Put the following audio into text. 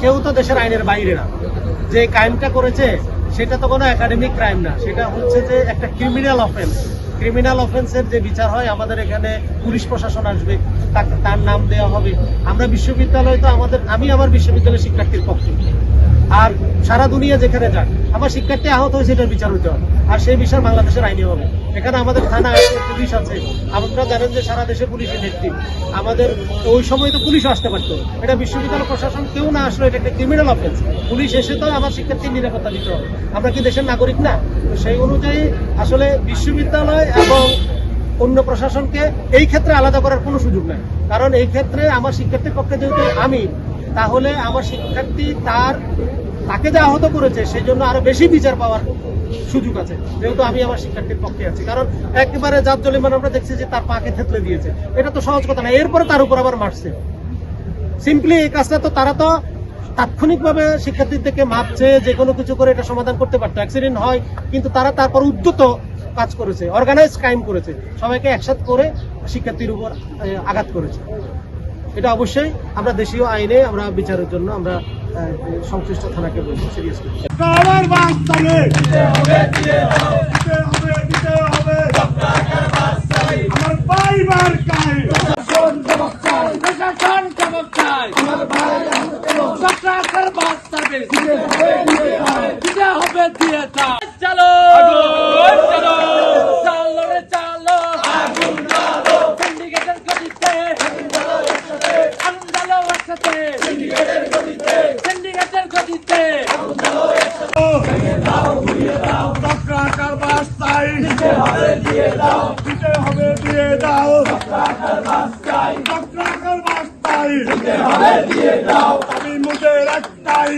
কেউ তো দেশের আইনের বাইরে না। যে ক্রাইমটা করেছে, সেটা তো কোনো একাডেমিক ক্রাইম না। সেটা হচ্ছে যে একটা ক্রিমিনাল অফেন্স ক্রিমিনাল অফেন্সের যে বিচার হয়, আমাদের এখানে পুলিশ প্রশাসন আসবে, তার নাম দেওয়া হবে। আমরা বিশ্ববিদ্যালয় তো আমাদের, আমি আমার বিশ্ববিদ্যালয় শিক্ষার্থীর পক্ষে। আর সারা দুনিয়া যেখানে যাক আমার শিক্ষার্থী আহত হয়েছে এটার বিচার হতে হবে। আর সেই বিচার বাংলাদেশের আইনে হবে। এখানে আমাদের থানা আছে, পুলিশ আছে। আপনারা জানেন যে সারা দেশে পুলিশের ইলেকটিভ আমাদের ওই সময় তো পুলিশ আসতে পারতো। এটা বিশ্ববিদ্যালয় প্রশাসন কেউ না আসলে এটা একটা ক্রিমিনাল অফেন্স পুলিশ এসে তো আমার শিক্ষার্থীর নিরাপত্তা দিতে হবে। আমরা কি দেশের নাগরিক না? সেই অনুযায়ী আসলে বিশ্ববিদ্যালয় এবং অন্য প্রশাসনকে এই ক্ষেত্রে আলাদা করার কোনো সুযোগ নাই। কারণ এই ক্ষেত্রে আমার শিক্ষার্থীর পক্ষে যেহেতু আমি, তাহলে আমার শিক্ষার্থী তার তাকে যে আহত করেছে সেই জন্য আরও বেশি বিচার পাওয়ার সুযোগ আছে। যেহেতু আমি আমার শিক্ষার্থীর পক্ষে আছি। কারণ একেবারে জাত জলিমান আমরা দেখছি যে তার পাকে থেতলে দিয়েছে। এটা তো সহজ কথা না। এরপরে তার উপর আবার মারছে। সিম্পলি এই কাজটা তো তারা তো তাৎক্ষণিকভাবে শিক্ষার্থীর থেকে মাপছে, যে কোনো কিছু করে এটা সমাধান করতে পারতো। অ্যাক্সিডেন্ট হয়, কিন্তু তারা তারপর উদ্যত কাজ করেছে অর্গানাইজ ক্রাইম করেছে। সবাইকে একসাথে করে শিক্ষার্থীর উপর আঘাত করেছে। এটা অবশ্যই আমরা দেশীয় আইনে আমরা বিচারের জন্য আমরা সংশ্লিষ্ট থানাকে বলব সিরিয়াসলি হবে আমার কাই দিয়ে চলো বাস্তাই দিতে হবে দিয়ে দাও। দিতে হবে দিয়ে দাও। চক্রাকার বাস্তাই দিতে হবে দিয়ে দাও। আমি মুখে একটাই